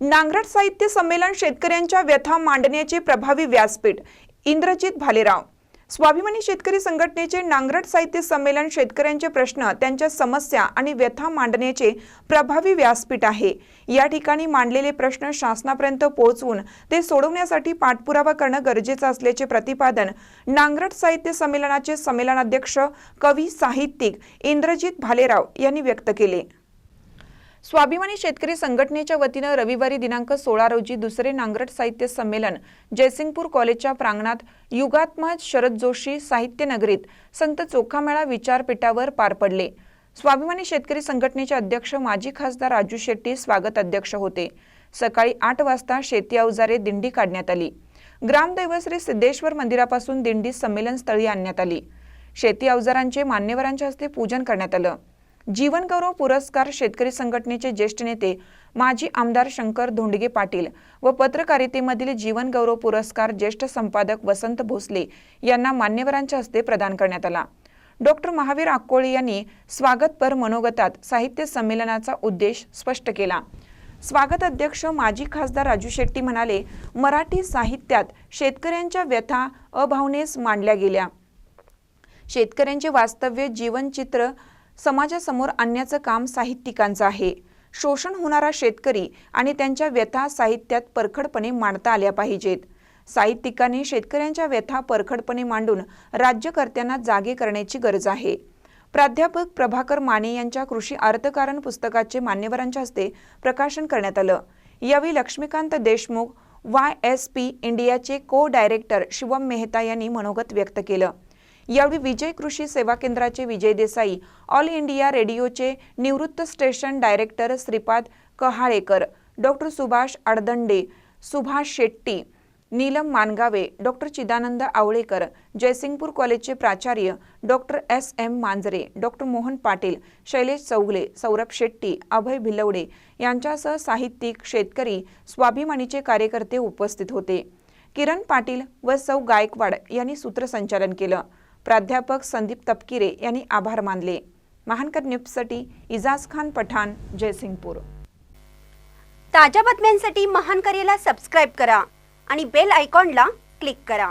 नांगरट साहित्य संमेलन शेतकऱ्यांच्या व्यथा मांडण्याचे प्रभावी व्यासपीठ इंद्रजित भालेराव. स्वाभिमानी शेतकरी संघटनेचे नांगरट साहित्य संमेलन शेतकऱ्यांचे प्रश्न त्यांच्या समस्या आणि व्यथा मांडण्याचे प्रभावी व्यासपीठ आहे. या ठिकाणी मांडलेले प्रश्न शासनापर्यंत पोहोचवून ते सोडवण्यासाठी पाठपुरावा करणं गरजेचं असल्याचे प्रतिपादन नांगरट साहित्य संमेलनाचे संमेलनाध्यक्ष कवी साहित्यिक इंद्रजित भालेराव यांनी व्यक्त केले. स्वाभिमानी शेतकरी संघटनेच्या वतीनं रविवारी दिनांक सोळा रोजी दुसरे नांगरट साहित्य संमेलन जयसिंगपूर कॉलेजच्या प्रांगणात युगात्मा शरद जोशी साहित्य नगरीत संत चोखामेळा विचारपीठावर पार पडले. स्वाभिमानी शेतकरी संघटनेचे अध्यक्ष माजी खासदार राजू शेट्टी स्वागत अध्यक्ष होते. सकाळी आठ वाजता शेती अवजारे दिंडी काढण्यात आली. ग्रामदैव श्री सिद्धेश्वर मंदिरापासून दिंडी संमेलन स्थळी आणण्यात आली. शेती अवजारांचे मान्यवरांच्या हस्ते पूजन करण्यात आलं. जीवन गौरव पुरस्कार शेतकरी संघटनेचे ज्येष्ठ नेते माजी आमदार शंकर धोंडगे पाटील व पत्रकारितेमधील जीवनगौरव पुरस्कार ज्येष्ठ संपादक वसंत भोसले यांना मान्यवरांच्या हस्ते प्रदान करण्यात आला. डॉक्टर महावीर अक्कोळे यांनी स्वागतपर मनोगतात साहित्य संमेलनाचा उद्देश स्पष्ट केला. स्वागत अध्यक्ष माजी खासदार राजू शेट्टी म्हणाले मराठी साहित्यात शेतकऱ्यांच्या व्यथा अभावनेस मांडल्या गेल्या. शेतकऱ्यांचे वास्तव्य जीवनचित्र समाजासमोर आणण्याचं काम साहित्यिकांचं आहे. शोषण होणारा शेतकरी आणि त्यांच्या व्यथा साहित्यात परखडपणे मांडता आल्या पाहिजेत. साहित्यिकांनी शेतकऱ्यांच्या व्यथा परखडपणे मांडून राज्यकर्त्यांना जागे करण्याची गरज आहे. प्राध्यापक प्रभाकर माने यांच्या कृषी अर्थकारण पुस्तकाचे मान्यवरांच्या हस्ते प्रकाशन करण्यात आलं. यावेळी Laxmikant Deshmukh Y S P इंडियाचे को डायरेक्टर शिवम मेहता यांनी मनोगत व्यक्त केलं. यावेळी विजय कृषी सेवा केंद्राचे विजय देसाई ऑल इंडिया रेडिओचे निवृत्त station director Shripad Kahalekar doctor Subhash Aadadande Subhash Shetty Neelam Mangave doctor Chidanand Awalekar Jaysingpur कॉलेजचे प्राचार्य doctor S M Manjare doctor Mohan Patil Shailesh Chougule Saurabh Shetty Abhay Bhilwade यांच्यासह साहित्यिक शेतकरी स्वाभिमानीचे कार्यकर्ते उपस्थित होते. किरण पाटील व सौ गायकवाड यांनी सूत्रसंचालन केलं. प्राध्यापक संदीप तपकिरे यांनी आभार मानले. महानकर न्यूजसाठी इजाज खान पठाण जयसिंगपूर. ताज्या बातम्यांसाठी महानकरेला सबस्क्राईब करा आणि बेल आयकॉनला क्लिक करा.